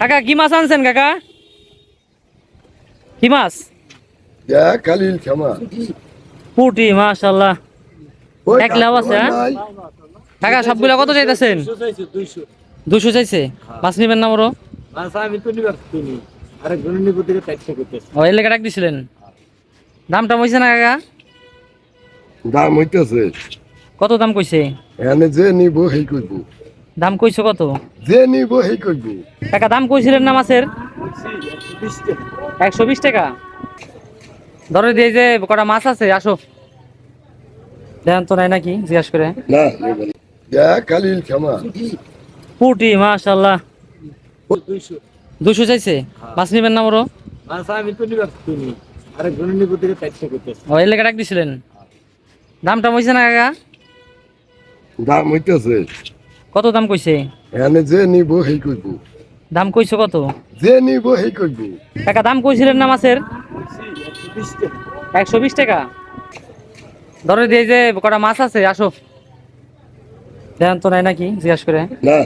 কাকা কি মাছ আনছেন কাকা? কি মাছ? Kalil পুটি মাশাল্লাহ ওই এক লাভ আছে, হ্যাঁ? কাকা সবগুলা কত চাইতেছেন? দুশো চাইছে মাছ নিবেন না বড়? ও এর লেগে ডাক দিছিলেন? দামটা হয়েছে না কাকা? দাম হইতেছে। কত দাম কইছে? এনে যে নিব সেই দাম কইছো কত? যে নিব সেই করব কাকা দাম কইছিলেন না মাছের? টাকা একশো বিশ টাকা। ধরে দিয়ে যে কটা মাছ আছে আসো। দেন তো নাই নাকি জিজ্ঞাস করে। নিব. পুটি মাশাল্লাহ দুইশো দুশো চাইছে? মাছ নিবেন না বড় মাছ আমি তো নিবার কিনি আরেকজন নিব থেকে চারশো করতেছে ও এর লেগে ডাক দিছিলেন। দামটা হয়েছে না কাকা? দাম হইতেছে। কত দাম কইছে? এনে যে নিব হেই কইব। দাম কইছো কত? যে নিব হেই কইব। টাকা দাম কইছিলেন না মাছের? 120 টাকা একশো বিশ টাকা। ধরে দিয়ে যে কটা মাছ আছে আসো। দেন তো নাই নাকি জিজ্ঞাসা করে। না।